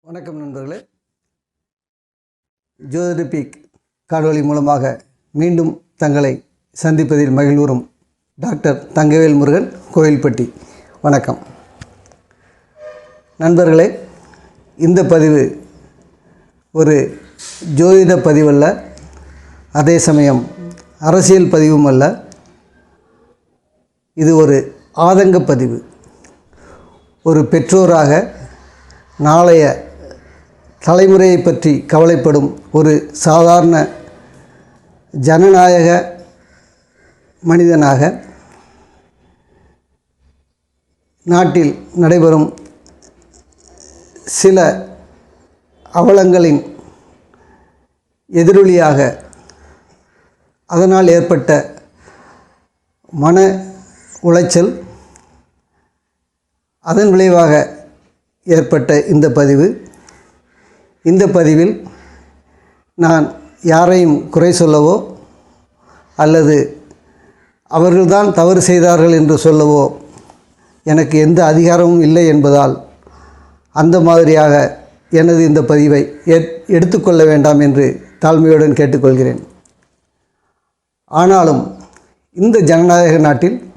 வணக்கம் நண்பர்களே. ஜோதிடபிக் காணொளி மூலமாக மீண்டும் தங்களை சந்திப்பதில் மகிழ்வுறும் டாக்டர் தங்கவேல் முருகன் கோயில்பட்டி. வணக்கம். நண்பர்களே இந்த பதிவு ஒரு ஜோதிட பதிவல்ல அதே சமயம் அரசியல் பதிவும் அல்ல. இது ஒரு ஆதங்க பதிவு. ஒரு பெற்றோராக நாளைய தலைமுறையை பற்றி கவலைப்படும் ஒரு சாதாரண ஜனநாயக மனிதனாக நாட்டில் நடைபெறும் சில அவலங்களின் எதிரொலியாக அதனால் ஏற்பட்ட மன உளைச்சல் அதன் விளைவாக ஏற்பட்ட இந்த பதிவு. இந்த பதிவில் நான் யாரையும் குறை சொல்லவோ அல்லது அவர்கள்தான் தவறு செய்தார்கள் என்று சொல்லவோ? எனக்கு எந்த அதிகாரமும் இல்லை என்பதால் அந்த மாதிரியாக எனது இந்த பதிவை எடுத்துக்கொள்ள வேண்டாம் என்று தாழ்மையுடன் கேட்டுக்கொள்கிறேன். ஆனாலும் இந்த ஜனநாயக நாட்டில்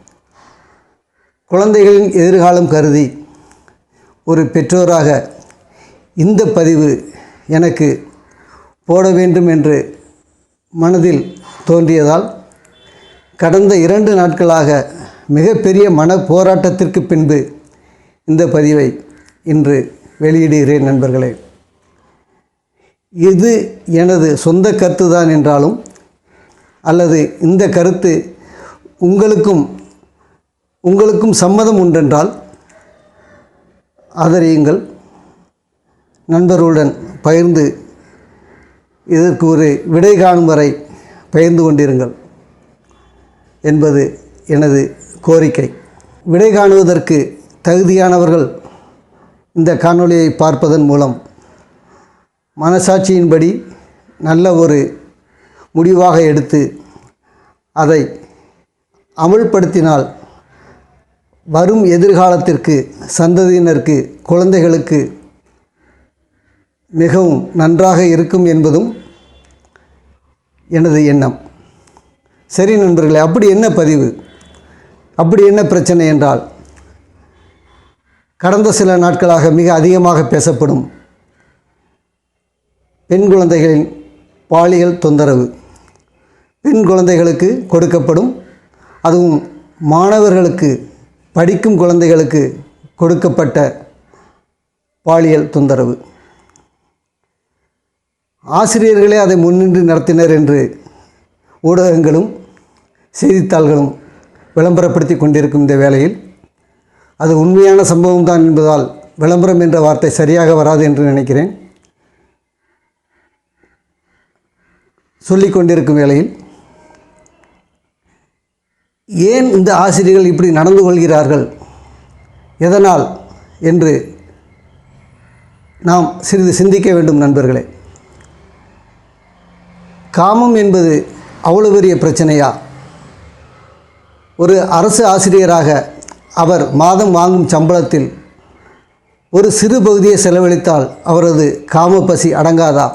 குழந்தைகளின் எதிர்காலம் கருதி ஒரு பெற்றோராக இந்த பதிவு எனக்கு போட வேண்டும் என்று மனதில் தோன்றியதால் கடந்த இரண்டு நாட்களாக மிகப்பெரிய மன போராட்டத்திற்கு பின்பு இந்த பதிவை இன்று வெளியிடுகிறேன் நண்பர்களே. இது எனது சொந்த கருத்து தான் என்றாலும் அல்லது இந்த கருத்து உங்களுக்கும் உங்களுக்கும் சம்மதம் உண்டென்றால் ஆதரியுங்கள். நண்பர்களுடன் பகிர்ந்து இதற்கு ஒரு விடை காணும் வரை பகிர்ந்து கொண்டிருங்கள். என்பது எனது கோரிக்கை. விடை காணுவதற்கு தகுதியானவர்கள் இந்த காணொளியை பார்ப்பதன் மூலம் மனசாட்சியின்படி நல்ல ஒரு முடிவாக எடுத்து அதை அமுல்படுத்தினால் வரும் எதிர்காலத்திற்கு சந்ததியினருக்கு குழந்தைகளுக்கு மிகவும் நன்றாக இருக்கும் என்பதும் எனது எண்ணம். சரி நண்பர்களே அப்படி என்ன பதிவு? அப்படி என்ன பிரச்சனை என்றால் கடந்த சில நாட்களாக மிக அதிகமாக பேசப்படும் பெண் குழந்தைகளின் பாலியல் தொந்தரவு. பெண் குழந்தைகளுக்கு கொடுக்கப்படும் அதுவும் மாணவர்களுக்கு படிக்கும் குழந்தைகளுக்கு கொடுக்கப்பட்ட பாலியல் தொந்தரவு. ஆசிரியர்களே அதை முன்னின்று நடத்தினர் என்று ஊடகங்களும் செய்தித்தாள்களும் விளம்பரப்படுத்தி கொண்டிருக்கும் இந்த வேளையில் அது உண்மையான சம்பவம் தான் என்பதால் விளம்பரம் என்ற வார்த்தை சரியாக வராது என்று நினைக்கிறேன். சொல்லிக் கொண்டிருக்கும் வேளையில் ஏன் இந்த ஆசிரியர்கள் இப்படி நடந்து கொள்கிறார்கள்? எதனால் என்று நாம் சிறிது சிந்திக்க வேண்டும் நண்பர்களே. காமம் என்பது அவ்வளோ பெரிய பிரச்சனையா? ஒரு அரசு ஆசிரியராக அவர் மாதம் வாங்கும் சம்பளத்தில் ஒரு சிறு பகுதியை செலவழித்தால் அவரது காம பசி அடங்காதா?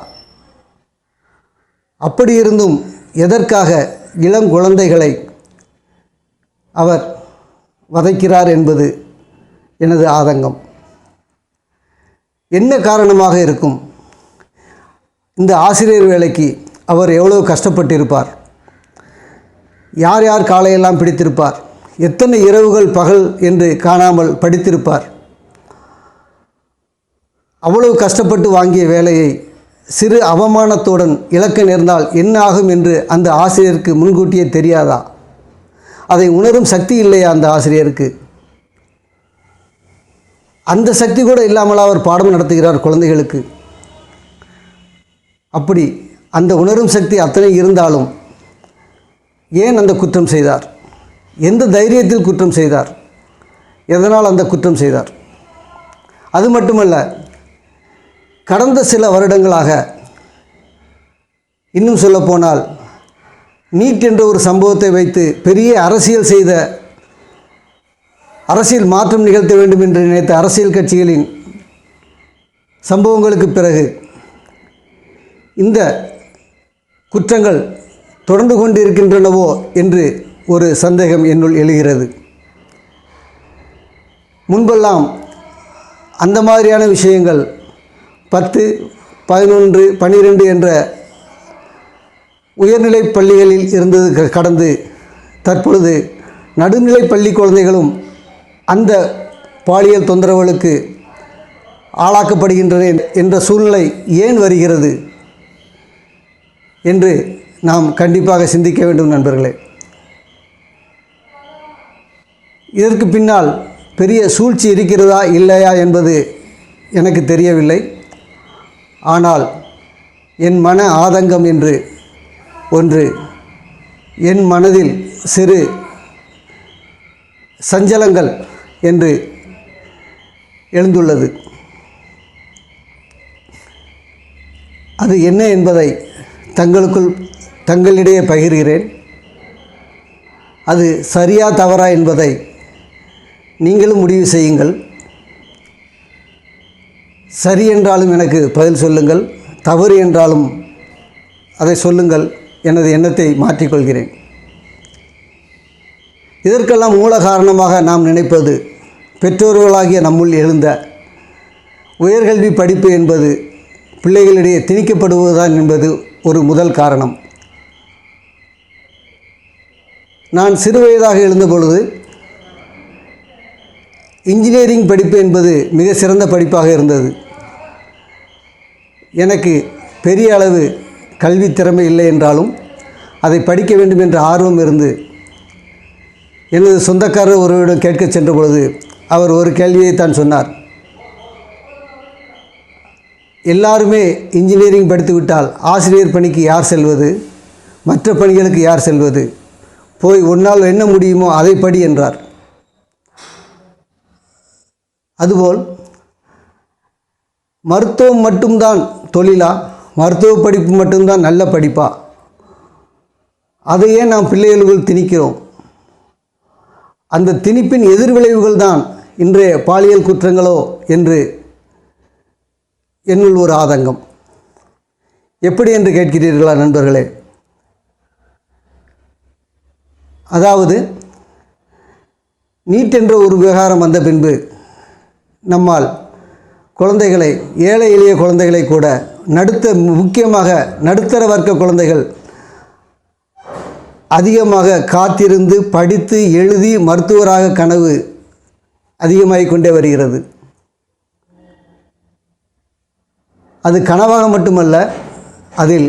அப்படி இருந்தும் எதற்காக இளம் குழந்தைகளை அவர் வதைக்கிறார் என்பது எனது ஆதங்கம். என்ன காரணமாக இருக்கும்? இந்த ஆசிரியர் வேலைக்கு அவர் எவ்வளோ கஷ்டப்பட்டிருப்பார்? யார் யார் காலையெல்லாம் பிடித்திருப்பார்? எத்தனை இரவுகள் பகல் என்று காணாமல் படித்திருப்பார்? அவ்வளவு கஷ்டப்பட்டு வாங்கிய வேலையை சிறு அவமானத்துடன் இழக்க நேர்ந்தால் என்ன ஆகும் என்று அந்த ஆசிரியருக்கு முன்கூட்டியே தெரியாதா? அதை உணரும் சக்தி இல்லையா அந்த ஆசிரியருக்கு? அந்த சக்தி கூட இல்லாமல் அவர் பாடம் நடத்துகிறார் குழந்தைகளுக்கு? அப்படி அந்த உணரும் சக்தி அத்தனை இருந்தாலும் ஏன் அந்த குற்றம் செய்தார்? எந்த தைரியத்தில் குற்றம் செய்தார்? எதனால் அந்த குற்றம் செய்தார்? அது மட்டுமல்ல கடந்த சில வருடங்களாக இன்னும் சொல்லப்போனால் நீட் என்ற ஒரு சம்பவத்தை வைத்து பெரிய அரசியல் செய்த அரசியல் மாற்றம் நிகழ்த்த வேண்டும் என்று நினைத்த அரசியல் கட்சிகளின் சம்பவங்களுக்கு பிறகு இந்த குற்றங்கள் தொடர்ந்து கொண்டிருக்கின்றனவோ என்று ஒரு சந்தேகம் என்னுள் எழுகிறது. முன்பெல்லாம் அந்த மாதிரியான விஷயங்கள் பத்து பதினொன்று பன்னிரெண்டு என்ற உயர்நிலைப் பள்ளிகளில் இருந்தது கடந்து தற்பொழுது நடுநிலைப் பள்ளி குழந்தைகளும் அந்த பாலியல் தொந்தரவுகளுக்கு ஆளாக்கப்படுகின்றன என்ற சூழ்நிலை ஏன் வருகிறது? என்று நாம் கண்டிப்பாக சிந்திக்க வேண்டும் நண்பர்களே. இதற்கு பின்னால் பெரிய சூழ்ச்சி இருக்கிறதா இல்லையா என்பது எனக்கு தெரியவில்லை. ஆனால் என் மன ஆதங்கம் என்று ஒன்று என் மனதில் சிறு சஞ்சலங்கள் என்று எழுந்துள்ளது. அது என்ன என்பதை தங்களுக்குள் தங்களிடையே பகிர்கிறேன். அது சரியா தவறா என்பதை நீங்களும் முடிவு செய்யுங்கள். சரி என்றாலும் எனக்கு பதில் சொல்லுங்கள். தவறு என்றாலும் அதை சொல்லுங்கள் எனது எண்ணத்தை மாற்றிக்கொள்கிறேன். இதற்கெல்லாம் மூல காரணமாக நாம் நினைப்பது பெற்றோர்களாகிய நம்முள் எழுந்த உயர்கல்வி படிப்பு என்பது பிள்ளைகளிடையே திணிக்கப்படுவதுதான் என்பது ஒரு முதல் காரணம். நான் சிறுவயதாக எழுந்தபொழுது இன்ஜினியரிங் படிப்பு என்பது மிக சிறந்த படிப்பாக இருந்தது. எனக்கு பெரிய அளவு கல்வி திறமை இல்லை என்றாலும் அதை படிக்க வேண்டும் என்ற ஆர்வம் இருந்து எனது சொந்தக்காரர் ஒருவரிடம் கேட்கச் சென்ற பொழுது அவர் ஒரு கேள்வியை தான் சொன்னார். எல்லாருமே இன்ஜினியரிங் படித்துவிட்டால் ஆசிரியர் பணிக்கு யார் செல்வது? மற்ற பணிகளுக்கு யார் செல்வது? போய் உன்னால் என்ன முடியுமோ அதை படி என்றார். அதுபோல் மருத்துவம் மட்டும்தான் தொழிலா? மருத்துவ படிப்பு மட்டும்தான் நல்ல படிப்பா? அதையே நாம் பிள்ளைகளுக்குள் திணிக்கிறோம். அந்த திணிப்பின் எதிர்விளைவுகள் தான் இன்றைய பாலியல் குற்றங்களோ என்று என்னுள் ஒரு ஆதங்கம். எப்படி என்று கேட்கிறீர்களா நண்பர்களே? அதாவது நீட் என்ற ஒரு விவகாரம் வந்த பின்பு நம்மால் குழந்தைகளை ஏழை எளிய குழந்தைகளை கூட நடுத்த முக்கியமாக நடுத்தர வர்க்க குழந்தைகள் அதிகமாக காத்திருந்து படித்து எழுதி மருத்துவராக கனவு அதிகமாகிக் கொண்டே வருகிறது. அது கனவாக மட்டுமல்ல அதில்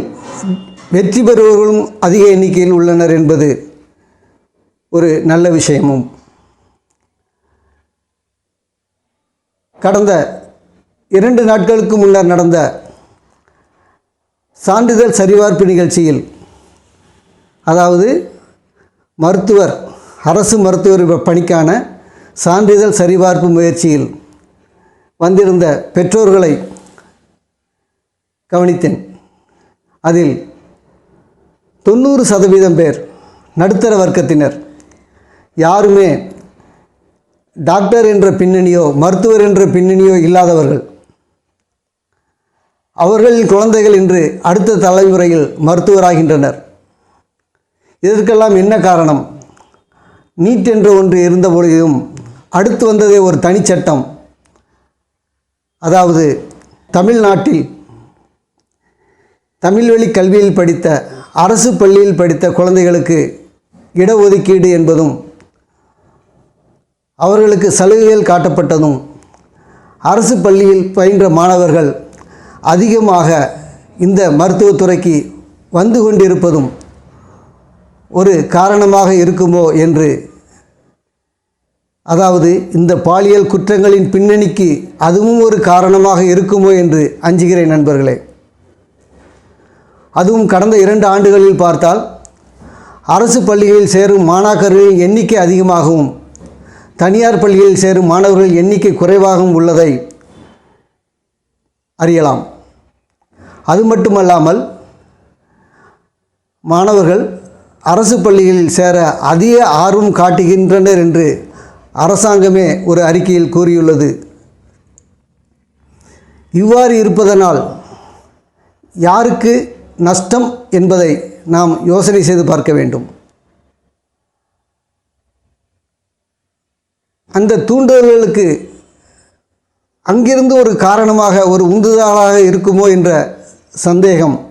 வெற்றி பெறுபவர்களும் அதிக எண்ணிக்கையில் உள்ளனர் என்பது ஒரு நல்ல விஷயமும். கடந்த இரண்டு நாட்களுக்கு முன்னர் நடந்த சான்றிதழ் சரிபார்ப்பு நிகழ்ச்சியில் அதாவது மருத்துவர் அரசு மருத்துவர் பணிக்கான சான்றிதழ் சரிபார்ப்பு முயற்சியில் வந்திருந்த பெற்றோர்களை கவனித்தேன். அதில் தொண்ணூறு சதவீதம் பேர் நடுத்தர வர்க்கத்தினர். யாருமே டாக்டர் என்ற பின்னணியோ மருத்துவர் என்ற பின்னணியோ இல்லாதவர்கள். அவர்களின் குழந்தைகள் இன்று அடுத்த தலைமுறையில் மருத்துவராகின்றனர். இதற்கெல்லாம் என்ன காரணம்? நீட் என்ற ஒன்று இருந்த பொழுதும் அடுத்து வந்ததே ஒரு தனிச்சட்டம் அதாவது தமிழ்நாட்டில் தமிழ் வழி கல்வியில் படித்த அரசு பள்ளியில் படித்த குழந்தைகளுக்கு இடஒதுக்கீடு என்பதும் அவர்களுக்கு சலுகைகள் காட்டப்பட்டதும் அரசு பள்ளியில் பயின்ற மாணவர்கள் அதிகமாக இந்த மருத்துவத்துறைக்கு வந்து கொண்டிருப்பதும் ஒரு காரணமாக இருக்குமோ என்று அதாவது இந்த பாலியல் குற்றங்களின் பின்னணிக்கு அதுவும் ஒரு காரணமாக இருக்குமோ என்று அஞ்சுகிறேன் நண்பர்களே. அதுவும் கடந்த இரண்டு ஆண்டுகளில் பார்த்தால் அரசு பள்ளிகளில் சேரும் மாணாக்கர்களின் எண்ணிக்கை அதிகமாகவும் தனியார் பள்ளிகளில் சேரும் மாணவர்கள் எண்ணிக்கை குறைவாகவும் உள்ளதை அறியலாம். அது மட்டுமல்லாமல் மாணவர்கள் அரசு பள்ளிகளில் சேர அதிக ஆர்வம் காட்டுகின்றனர் என்று அரசாங்கமே ஒரு அறிக்கையில் கூறியுள்ளது. இவ்வாறு இருப்பதனால் யாருக்கு நஷ்டம் என்பதை நாம் யோசனை செய்து பார்க்க வேண்டும். அந்த தூண்டுதல்களுக்கு அங்கிருந்து ஒரு காரணமாக ஒரு உந்துதலாக இருக்குமோ என்ற சந்தேகம்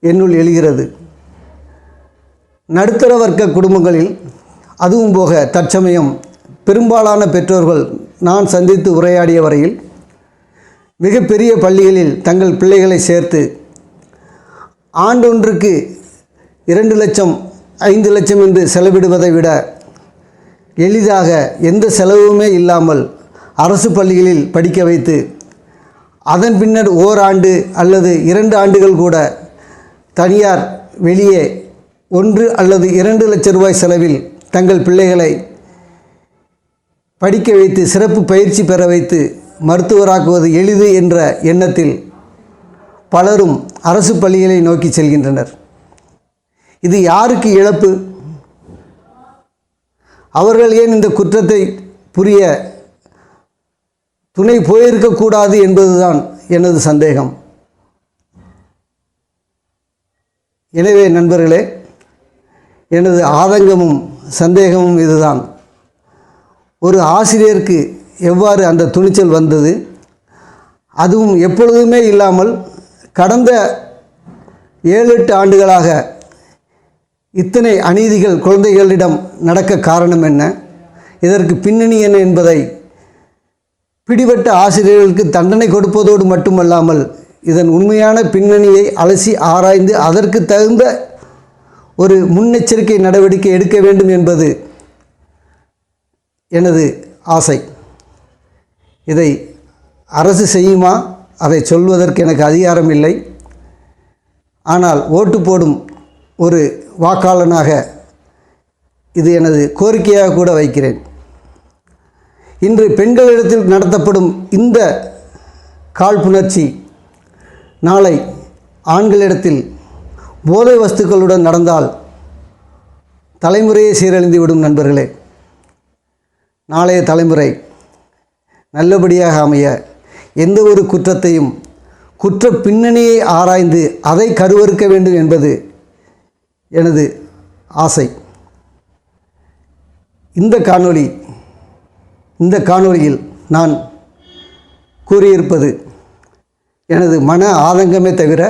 என்னுள் எழுகிறது. நடுத்தர வர்க்க குடும்பங்களில் அதுவும் போக தற்சமயம் பெரும்பாலான பெற்றோர்கள் நான் சந்தித்து உரையாடிய வரையில் மிகப்பெரிய பள்ளிகளில் தங்கள் பிள்ளைகளை சேர்த்து ஆண்டொன்றுக்கு இரண்டு லட்சம் ஐந்து லட்சம் என்று செலவிடுவதை விட எளிதாக எந்த செலவுமே இல்லாமல் அரசு பள்ளிகளில் படிக்க வைத்து அதன் பின்னர் ஓராண்டு அல்லது இரண்டு ஆண்டுகள் கூட தனியார் வெளியே ஒன்று அல்லது இரண்டு லட்சம் ரூபாய் செலவில் தங்கள் பிள்ளைகளை படிக்க வைத்து சிறப்பு பயிற்சி பெற வைத்து மருத்துவராக்குவது எளிது என்ற எண்ணத்தில் பலரும் அரசு பள்ளிகளை நோக்கி செல்கின்றனர். இது யாருக்கு இழப்பு? அவர்கள் ஏன் இந்த குற்றத்தை புரிய துணை போயிருக்கக்கூடாது என்பதுதான் எனது சந்தேகம். எனவே நண்பர்களே எனது ஆதங்கமும் சந்தேகமும் இதுதான். ஒரு ஆசிரியருக்கு எவ்வாறு அந்த துணிச்சல் வந்தது? அதுவும் எப்பொழுதுமே இல்லாமல் கடந்த ஏழு எட்டு ஆண்டுகளாக இத்தனை அநீதிகள் குழந்தைகளிடம் நடக்க காரணம் என்ன? இதற்கு பின்னணி என்ன என்பதை பிடிபட்ட ஆசிரியர்களுக்கு தண்டனை கொடுப்பதோடு மட்டுமல்லாமல் இதன் உண்மையான பின்னணியை அலசி ஆராய்ந்து அதற்கு தகுந்த ஒரு முன்னெச்சரிக்கை நடவடிக்கை எடுக்க வேண்டும் என்பது எனது ஆசை. இதை அரசு செய்யுமா? அதை சொல்வதற்கு எனக்கு அதிகாரம் இல்லை. ஆனால் ஓட்டு போடும் ஒரு வாக்காளனாக இது எனது கோரிக்கையாக கூட வைக்கிறேன். இன்று பெண்களிடத்தில் நடத்தப்படும் இந்த காழ்ப்புணர்ச்சி நாளை ஆண்களிடத்தில் போதை வஸ்துக்களுடன் நடந்தால் தலைமுறையே சீரழிந்து விடும் நண்பர்களே. நாளைய தலைமுறை நல்லபடியாக அமைய எந்த ஒரு குற்றத்தையும் குற்ற பின்னணியை ஆராய்ந்து அதை கருவறுக்க வேண்டும் என்பது எனது ஆசை. இந்த காணொளி இந்த காணொளியில் நான் கூறியிருப்பது எனது மன ஆதங்கமே தவிர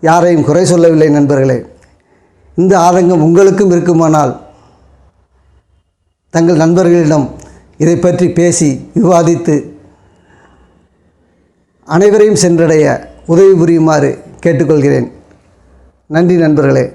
யாரையும் குறை சொல்லவில்லை நண்பர்களே. இந்த ஆதங்கம் உங்களுக்கும் இருக்குமானால் தங்கள் நண்பர்களிடம் இதை பற்றி பேசி விவாதித்து அனைவரையும் சென்றடைய உதவி புரியுமாறு கேட்டுக்கொள்கிறேன். நன்றி நண்பர்களே.